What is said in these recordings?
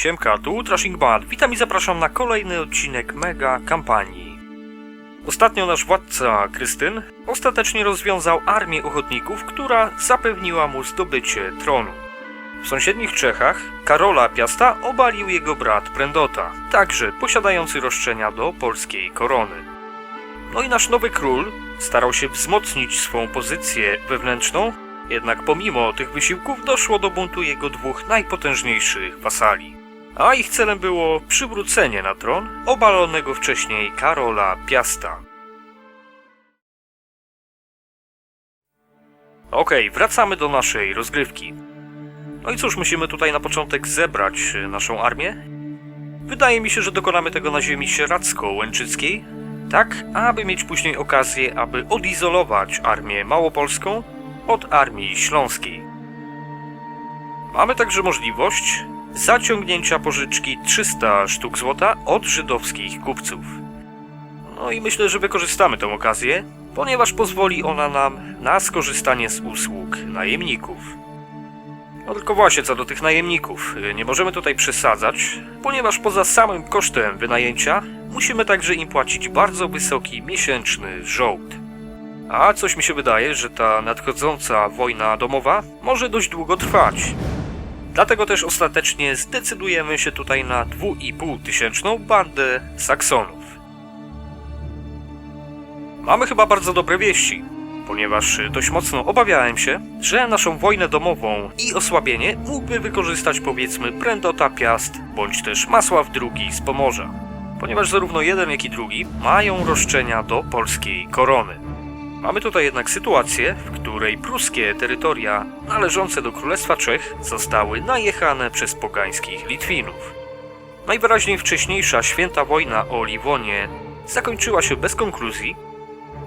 Siemka, tu Ultrashing Band. Witam i zapraszam na kolejny odcinek mega kampanii. Ostatnio nasz władca, Krystyn, ostatecznie rozwiązał armię ochotników, która zapewniła mu zdobycie tronu. W sąsiednich Czechach Karola Piasta obalił jego brat Prendota, także posiadający roszczenia do polskiej korony. No i nasz nowy król starał się wzmocnić swą pozycję wewnętrzną, jednak pomimo tych wysiłków doszło do buntu jego dwóch najpotężniejszych wasali. A ich celem było przywrócenie na tron obalonego wcześniej Karola Piasta. Okej, wracamy do naszej rozgrywki. No i cóż, musimy tutaj na początek zebrać e, naszą armię. Wydaje mi się, że dokonamy tego na ziemi sieradzko-łęczyckiej, tak aby mieć później okazję, aby odizolować armię małopolską od armii śląskiej. Mamy także możliwość zaciągnięcia pożyczki 300 sztuk złota od żydowskich kupców. No i myślę, że wykorzystamy tę okazję, ponieważ pozwoli ona nam na skorzystanie z usług najemników. No tylko właśnie co do tych najemników, nie możemy tutaj przesadzać, ponieważ poza samym kosztem wynajęcia musimy także im płacić bardzo wysoki miesięczny żołd. A coś mi się wydaje, że ta nadchodząca wojna domowa może dość długo trwać. Dlatego też ostatecznie zdecydujemy się tutaj na 2,5 tysięczną bandę Saksonów. Mamy chyba bardzo dobre wieści, ponieważ dość mocno obawiałem się, że naszą wojnę domową i osłabienie mógłby wykorzystać powiedzmy Prendota Piast bądź też Masław II z Pomorza, ponieważ zarówno jeden jak i drugi mają roszczenia do polskiej korony. Mamy tutaj jednak sytuację, w której pruskie terytoria należące do Królestwa Czech zostały najechane przez pogańskich Litwinów. Najwyraźniej wcześniejsza święta wojna o Liwonię zakończyła się bez konkluzji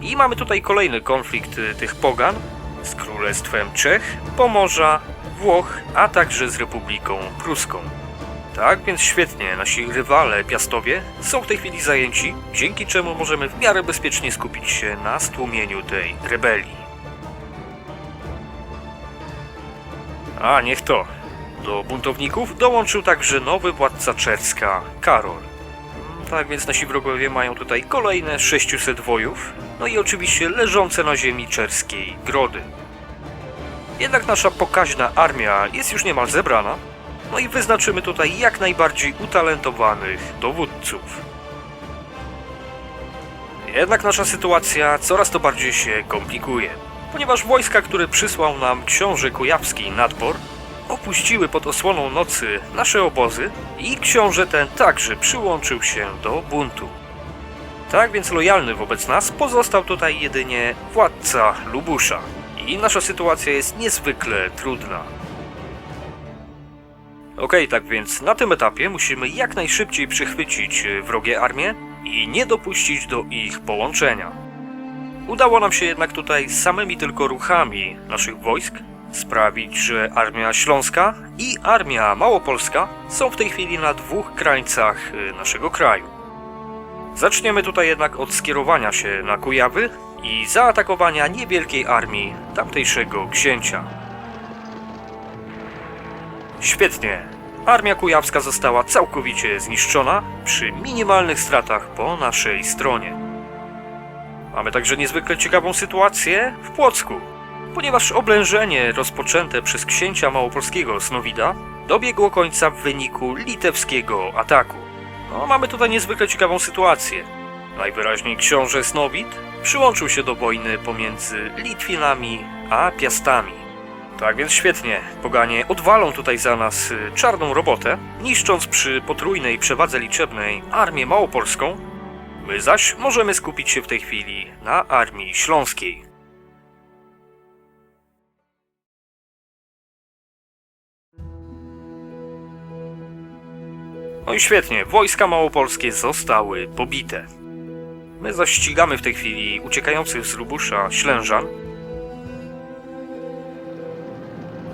i mamy tutaj kolejny konflikt y, tych pogan z Królestwem Czech, Pomorza, Włoch, a także z Republiką Pruską. Tak więc świetnie, nasi rywale Piastowie są w tej chwili zajęci, dzięki czemu możemy w miarę bezpiecznie skupić się na stłumieniu tej rebelii. A niech to. Do buntowników dołączył także nowy władca Czerska, Karol. Mm, Tak więc nasi wrogowie mają tutaj kolejne 600 wojów, no i oczywiście leżące na ziemi czerskiej grody. Jednak nasza pokaźna armia jest już niemal zebrana, no i wyznaczymy tutaj jak najbardziej utalentowanych dowódców. Jednak nasza sytuacja coraz to bardziej się komplikuje, ponieważ wojska, które przysłał nam książę Kujawski nadbor, opuściły pod osłoną nocy nasze obozy i książę ten także przyłączył się do buntu. Tak więc lojalny wobec nas pozostał tutaj jedynie władca Lubusza i nasza sytuacja jest niezwykle trudna. Okej, tak więc na tym etapie musimy jak najszybciej przychwycić e, wrogie armie i nie dopuścić do ich połączenia. Udało nam się jednak tutaj samymi tylko ruchami naszych wojsk sprawić, że armia śląska i armia małopolska są w tej chwili na dwóch krańcach e, naszego kraju. Zaczniemy tutaj jednak od skierowania się na Kujawy i zaatakowania niewielkiej armii tamtejszego księcia. Świetnie. Armia kujawska została całkowicie zniszczona przy minimalnych stratach po naszej stronie. Mamy także niezwykle ciekawą sytuację w Płocku, ponieważ oblężenie rozpoczęte przez księcia małopolskiego Snowida dobiegło końca w wyniku litewskiego ataku. No, mamy tutaj niezwykle ciekawą sytuację. Najwyraźniej książę Snowid przyłączył się do wojny pomiędzy Litwinami a Piastami. Tak więc świetnie. Poganie odwalą tutaj za nas y, czarną robotę, niszcząc przy potrójnej przewadze liczebnej armię małopolską. My zaś możemy skupić się w tej chwili na armii śląskiej. No i świetnie, wojska małopolskie zostały pobite. My zaś ścigamy w tej chwili uciekających z Lubusza Ślężan,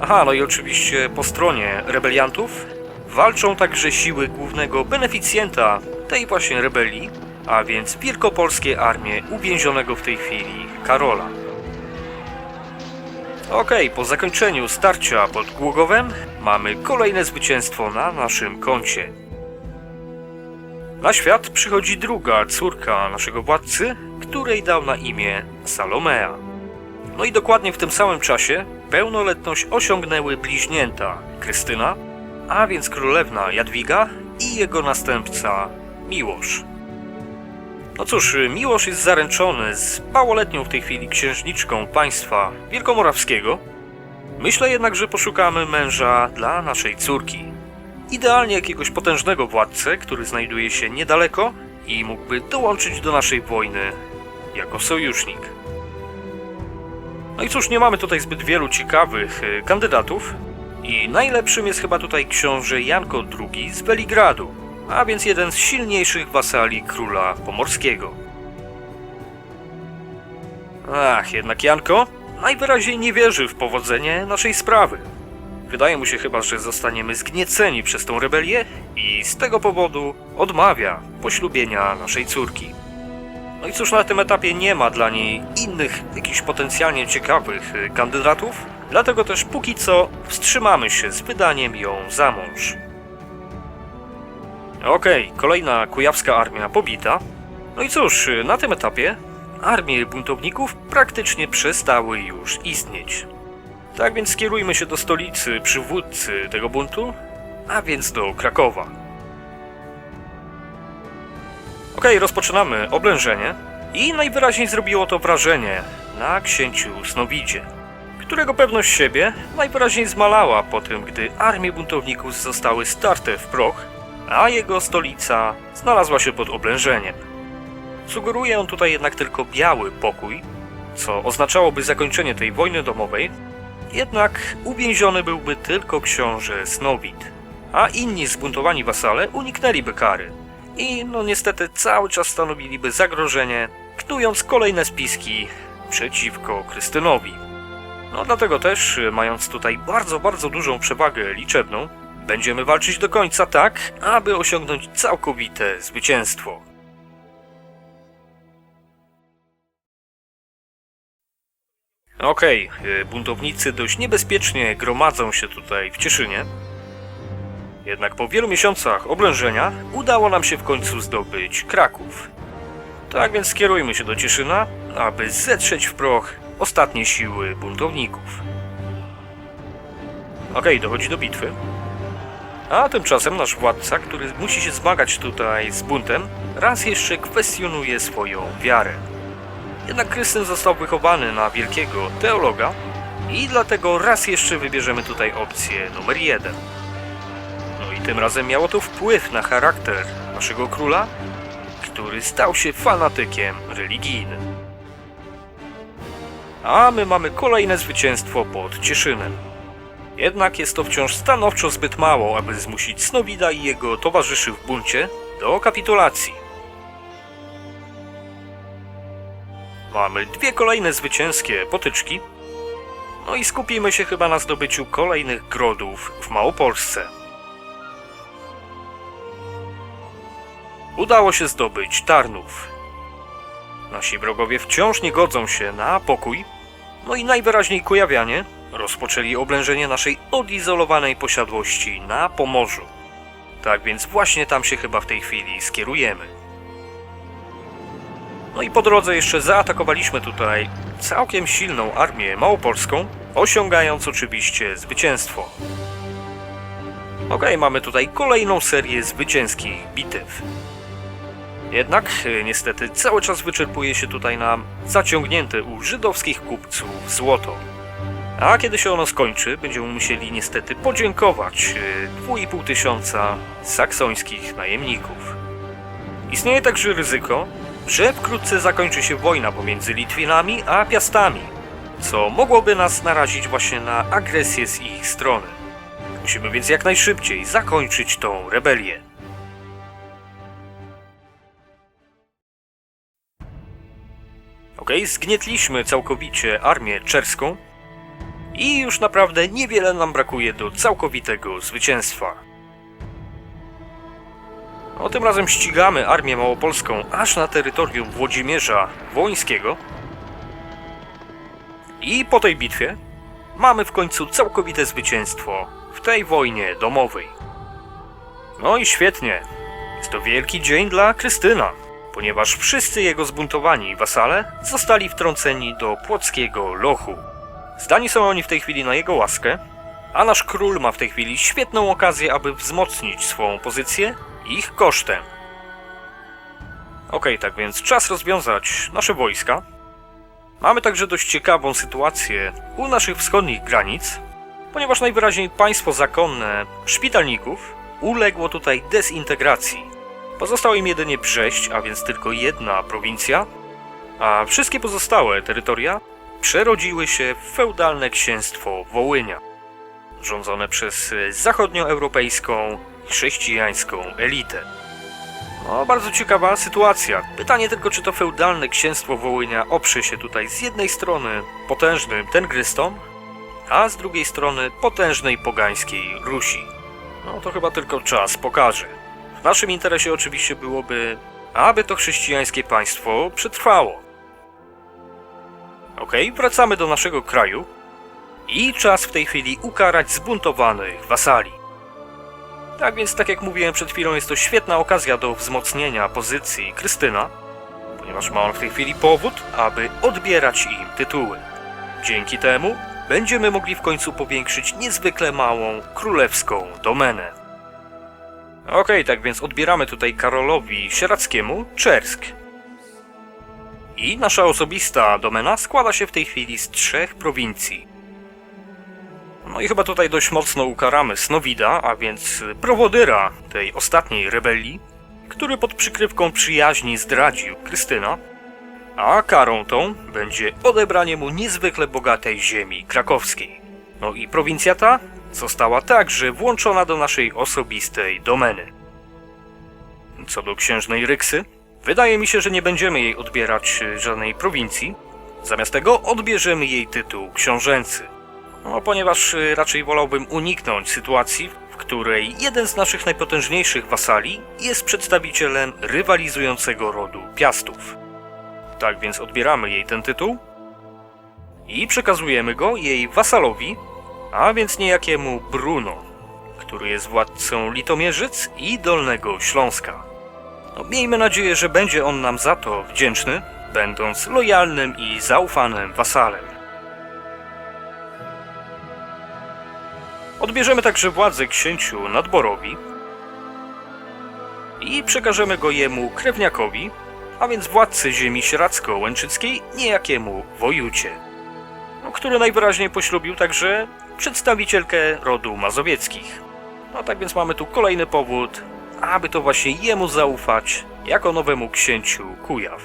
Aha, no i oczywiście po stronie rebeliantów walczą także siły głównego beneficjenta tej właśnie rebelii, a więc wielkopolskie armie uwięzionego w tej chwili Karola. Okej, po zakończeniu starcia pod Głogowem mamy kolejne zwycięstwo na naszym koncie. Na świat przychodzi druga córka naszego władcy, której dał na imię Salomea. No i dokładnie w tym samym czasie pełnoletność osiągnęły bliźnięta Krystyna, a więc królewna Jadwiga i jego następca Miłosz. No cóż, Miłosz jest zaręczony z małoletnią w tej chwili księżniczką państwa wielkomorawskiego. Myślę jednak, że poszukamy męża dla naszej córki. Idealnie jakiegoś potężnego władcę, który znajduje się niedaleko i mógłby dołączyć do naszej wojny jako sojusznik. No i cóż, nie mamy tutaj zbyt wielu ciekawych y, kandydatów. I najlepszym jest chyba tutaj książę Janko II z Beligradu, a więc jeden z silniejszych wasali króla pomorskiego. Ach, jednak Janko najwyraźniej nie wierzy w powodzenie naszej sprawy. Wydaje mu się chyba, że zostaniemy zgnieceni przez tą rebelię i z tego powodu odmawia poślubienia naszej córki. No i cóż, na tym etapie nie ma dla niej innych, jakichś potencjalnie ciekawych y, kandydatów, dlatego też póki co wstrzymamy się z wydaniem ją za mąż. Okej, kolejna kujawska armia pobita. No i cóż, y, na tym etapie armie buntowników praktycznie przestały już istnieć. Tak więc skierujmy się do stolicy przywódcy tego buntu, a więc do Krakowa. Okej, rozpoczynamy. Oblężenie. I najwyraźniej zrobiło to wrażenie na księciu Snowidzie, którego pewność siebie najwyraźniej zmalała po tym, gdy armie buntowników zostały starte w proch, a jego stolica znalazła się pod oblężeniem. Sugeruje on tutaj jednak tylko biały pokój, co oznaczałoby zakończenie tej wojny domowej, jednak uwięziony byłby tylko książę Snowit, a inni zbuntowani wasale uniknęliby kary i no niestety cały czas stanowiliby zagrożenie, knując kolejne spiski przeciwko Krystynowi. No dlatego też, mając tutaj bardzo, bardzo dużą przewagę liczebną, będziemy walczyć do końca tak, aby osiągnąć całkowite zwycięstwo. Okej, y, buntownicy dość niebezpiecznie gromadzą się tutaj w Cieszynie. Jednak po wielu miesiącach oblężenia udało nam się w końcu zdobyć Kraków. Tak więc skierujmy się do Cieszyna, aby zetrzeć w proch ostatnie siły buntowników. Okej, okay, dochodzi do bitwy. A tymczasem nasz władca, który musi się zmagać tutaj z buntem, raz jeszcze kwestionuje swoją wiarę. Jednak Krystyn został wychowany na wielkiego teologa i dlatego raz jeszcze wybierzemy tutaj opcję numer 1 tym razem miało to wpływ na charakter naszego króla, który stał się fanatykiem religijnym. A my mamy kolejne zwycięstwo pod Cieszynem. Jednak jest to wciąż stanowczo zbyt mało, aby zmusić Snowida i jego towarzyszy w buncie do kapitulacji. Mamy dwie kolejne zwycięskie potyczki. No i skupimy się chyba na zdobyciu kolejnych grodów w Małopolsce. Udało się zdobyć Tarnów. Nasi wrogowie wciąż nie godzą się na pokój, no i najwyraźniej Kujawianie rozpoczęli oblężenie naszej odizolowanej posiadłości na Pomorzu. Tak więc właśnie tam się chyba w tej chwili skierujemy. No i po drodze jeszcze zaatakowaliśmy tutaj całkiem silną armię małopolską, osiągając oczywiście zwycięstwo. Okej, mamy tutaj kolejną serię zwycięskich bitew. Jednak e, niestety cały czas wyczerpuje się tutaj nam zaciągnięte u żydowskich kupców złoto. A kiedy się ono skończy, będziemy musieli niestety podziękować e, 2,5 tysiąca saksońskich najemników. Istnieje także ryzyko, że wkrótce zakończy się wojna pomiędzy Litwinami a Piastami, co mogłoby nas narazić właśnie na agresję z ich strony. Musimy więc jak najszybciej zakończyć tą rebelię. Okej, zgnietliśmy całkowicie armię czerską i już naprawdę niewiele nam brakuje do całkowitego zwycięstwa. No, tym razem ścigamy armię małopolską aż na terytorium Włodzimierza Wołyńskiego. I po tej bitwie mamy w końcu całkowite zwycięstwo w tej wojnie domowej. No i świetnie. Jest to wielki dzień dla Krystyna, ponieważ wszyscy jego zbuntowani wasale zostali wtrąceni do płockiego lochu. Zdani są oni w tej chwili na jego łaskę, a nasz król ma w tej chwili świetną okazję, aby wzmocnić swą pozycję ich kosztem. Okej, tak więc czas rozwiązać nasze wojska. Mamy także dość ciekawą sytuację u naszych wschodnich granic, ponieważ najwyraźniej państwo zakonne szpitalników uległo tutaj dezintegracji. Pozostał im jedynie Brześć, a więc tylko jedna prowincja, a wszystkie pozostałe terytoria przerodziły się w feudalne księstwo Wołynia, rządzone przez zachodnioeuropejską chrześcijańską elitę. No, bardzo ciekawa sytuacja. Pytanie tylko, czy to feudalne księstwo Wołynia oprze się tutaj z jednej strony potężnym tengrystom, a z drugiej strony potężnej pogańskiej Rusi. No to chyba tylko czas pokaże. Naszym interesie oczywiście byłoby, aby to chrześcijańskie państwo przetrwało. Okej, wracamy do naszego kraju i czas w tej chwili ukarać zbuntowanych wasali. Tak więc, tak jak mówiłem przed chwilą, jest to świetna okazja do wzmocnienia pozycji Krystyna, ponieważ ma on w tej chwili powód, aby odbierać im tytuły. Dzięki temu będziemy mogli w końcu powiększyć niezwykle małą królewską domenę. Okej, tak więc odbieramy tutaj Karolowi Sierackiemu Czersk. I nasza osobista domena składa się w tej chwili z trzech prowincji. No i chyba tutaj dość mocno ukaramy Snowida, a więc prowodyra tej ostatniej rebelii, który pod przykrywką przyjaźni zdradził Krystyna, a karą tą będzie odebranie mu niezwykle bogatej ziemi krakowskiej. No i prowincja ta została także włączona do naszej osobistej domeny. Co do księżnej Ryksy, wydaje mi się, że nie będziemy jej odbierać e, żadnej prowincji. Zamiast tego odbierzemy jej tytuł książęcy. No, ponieważ y, raczej wolałbym uniknąć sytuacji, w której jeden z naszych najpotężniejszych wasali jest przedstawicielem rywalizującego rodu Piastów. Tak więc odbieramy jej ten tytuł i przekazujemy go jej wasalowi, a więc niejakiemu Bruno, który jest władcą Litomierzyc i Dolnego Śląska. No, miejmy nadzieję, że będzie on nam za to wdzięczny, będąc lojalnym i zaufanym wasalem. Odbierzemy także władzę księciu Nadborowi i przekażemy go jemu krewniakowi, a więc władcy ziemi sieradzko-łęczyckiej, niejakiemu Wojucie, no, który najwyraźniej poślubił także przedstawicielkę rodu mazowieckich. No tak więc mamy tu kolejny powód, aby to właśnie jemu zaufać jako nowemu księciu Kujaw.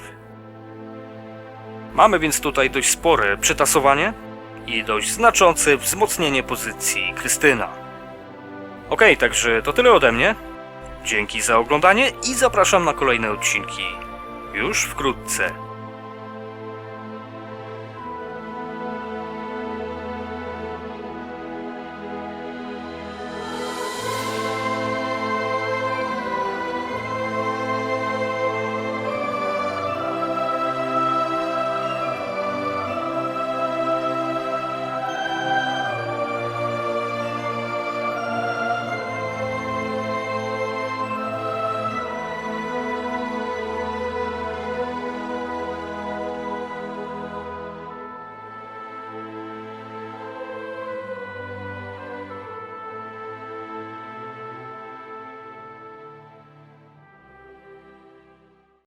Mamy więc tutaj dość spore przetasowanie, i dość znaczące wzmocnienie pozycji Krystyna. Okej, także to tyle ode mnie. Dzięki za oglądanie i zapraszam na kolejne odcinki już wkrótce.